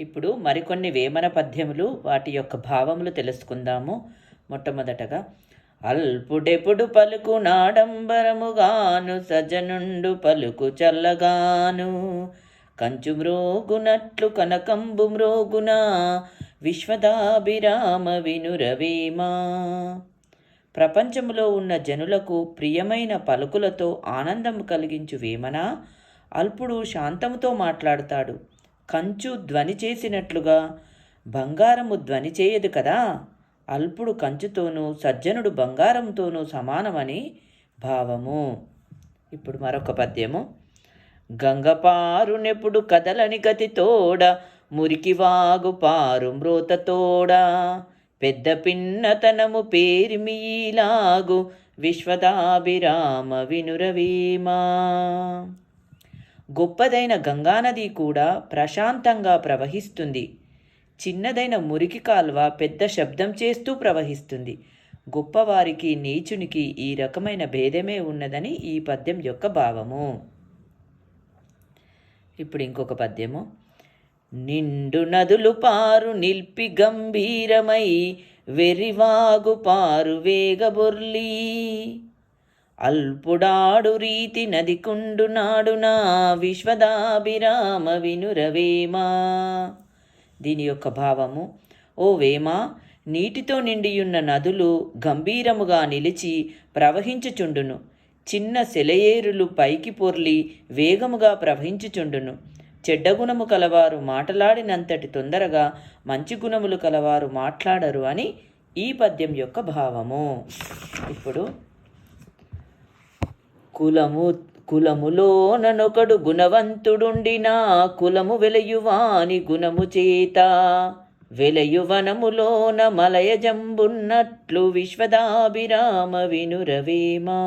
ఇప్పుడు మరికొన్ని వేమన పద్యములు వాటి యొక్క భావములు తెలుసుకుందాము. మొట్టమొదటగా అల్పుడెపుడు పలుకు నాడంబరముగాను సజనుండు పలుకు చల్లగాను. కంచు మ్రోగునట్లు కనకంబు మ్రోగున విశ్వదాభిరామ వినురవేమా. ప్రపంచంలో ఉన్న జనులకు ప్రియమైన పలుకులతో ఆనందం కలిగించు వేమన అల్పుడు శాంతముతో మాట్లాడతాడు. కంచు ధ్వని చేసినట్లుగా బంగారము ధ్వని చేయదు కదా? అల్పుడు కంచుతోనూ సజ్జనుడు బంగారంతోనూ సమానమని భావము. ఇప్పుడు మరొక పద్యము. గంగపారునెప్పుడు కదలని గతి తోడ మురికి వాగు పారు మ్రోత తోడ పెద్ద పిన్నతనము పేరిమిలాగు విశ్వదాభిరామ వినురవీమా. గొప్పదైన గంగానది కూడా ప్రశాంతంగా ప్రవహిస్తుంది. చిన్నదైన మురికి కాల్వ పెద్ద శబ్దం చేస్తూ ప్రవహిస్తుంది. గొప్పవారికి నీచునికి ఈ రకమైన భేదమే ఉన్నదని ఈ పద్యం యొక్క భావము. ఇప్పుడు ఇంకొక పద్యము. నిండు నదులు పారు నిల్పి గంభీరమై వెరివాగు పారు వేగబొర్లీ అల్పుడాడు రీతి నదికుండు నాడునా విశ్వదాభిరామ వినురవేమా. దీని యొక్క భావము ఓ వేమా నీటితో నిండియున్న నదులు గంభీరముగా నిలిచి ప్రవహించుచుండును. చిన్న సెలయేరులు పైకి పొర్లి వేగముగా ప్రవహించుచుండును. చెడ్డ గుణము కలవారు మాటలాడినంతటి తొందరగా మంచి గుణములు కలవారు మాట్లాడరు అని ఈ పద్యం యొక్క భావము. ఇప్పుడు కులము కులములోననొకడు గుణవంతుడుండినా కులము వెలయువాని గుణము చేత. వెలయువనములోన మలయజంబున్నట్లు విశ్వదాభిరామ వినురవేమా.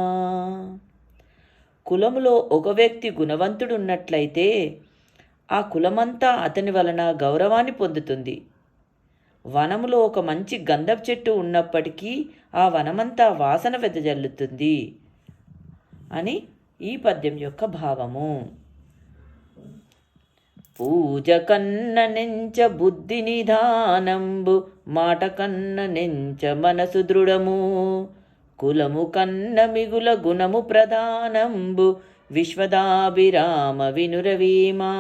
కులములో ఒక వ్యక్తి గుణవంతుడున్నట్లయితే ఆ కులమంతా అతని వలన గౌరవాన్ని పొందుతుంది. వనములో ఒక మంచి గంధపు చెట్టు ఉన్నప్పటికీ ఆ వనమంతా వాసన వెదజల్లుతుంది. అని ఈ పద్యం యొక్క భావము. పూజ కన్న నెంచ బుద్ధి నిధానంబు మాట కన్న నెంచ మనసు దృఢము. కులము కన్న మిగుల గుణము ప్రధానంబు విశ్వదాభిరామ వినురవీమా.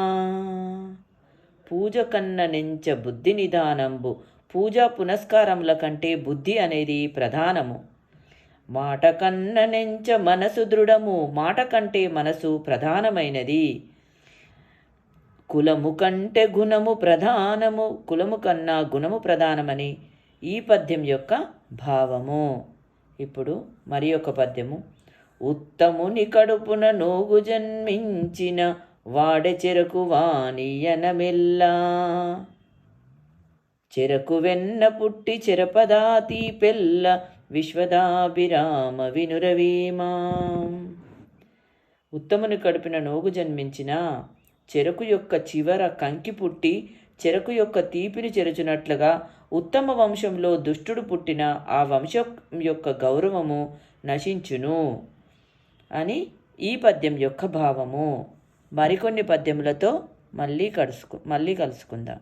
పూజ కన్న నెంచ బుద్ధి నిదానంబు పూజా పునస్కారముల కంటే బుద్ధి అనేది ప్రధానము. మాట కన్న నెంచ మనసు దృఢము. మాట కంటే మనసు ప్రధానమైనది. కులము కంటే గుణము ప్రధానము. కులము కన్నా గుణము ప్రధానమని ఈ పద్యం యొక్క భావము. ఇప్పుడు మరి ఒక పద్యము. ఉత్తముని కడుపున నోగు జన్మించిన వాడె చెరకు వాణియనమెల్లా. చెరకు వెన్న పుట్టి చెరపదాతి పెల్ల. విశ్వదాభిరామ వినురవీమా ఉత్తముని కడిపిన నోగు జన్మించిన చెరకు యొక్క చివర కంకి పుట్టి చెరకు యొక్క తీపిని చెరుచునట్లుగా ఉత్తమ వంశంలో దుష్టుడు పుట్టిన ఆ వంశం యొక్క గౌరవము నశించును అని ఈ పద్యం యొక్క భావము. మరికొన్ని పద్యములతో మళ్ళీ కలుసుకు మళ్ళీ కలుసుకుందాం.